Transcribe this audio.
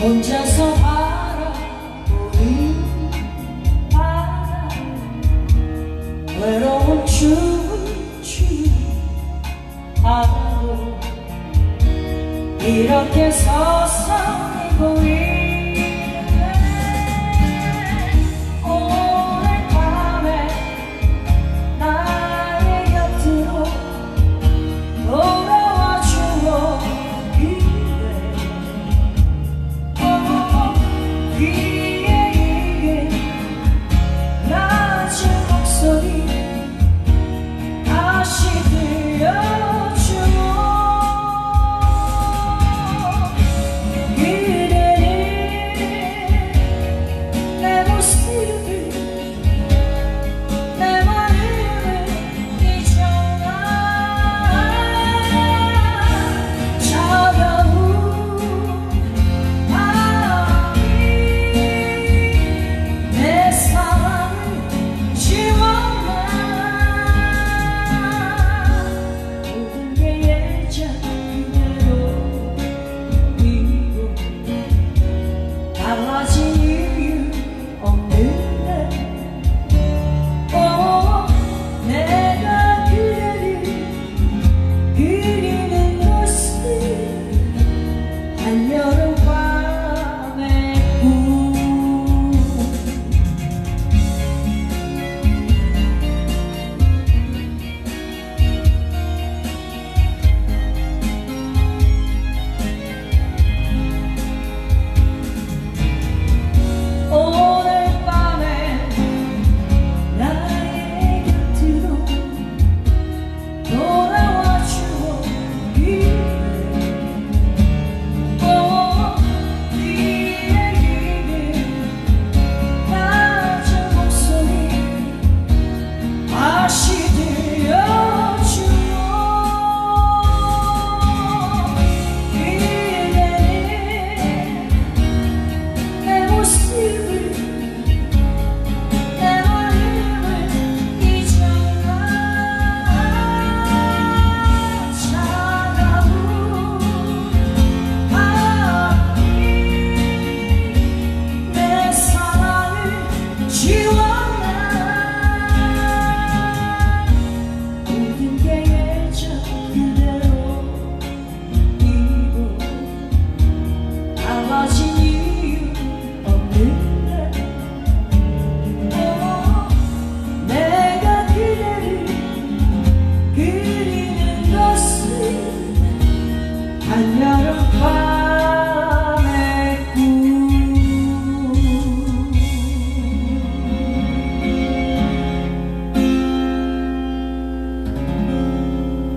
혼자서 바라보는 바람. 외로운 춤을 추하고 이렇게 서서 and you're a fire.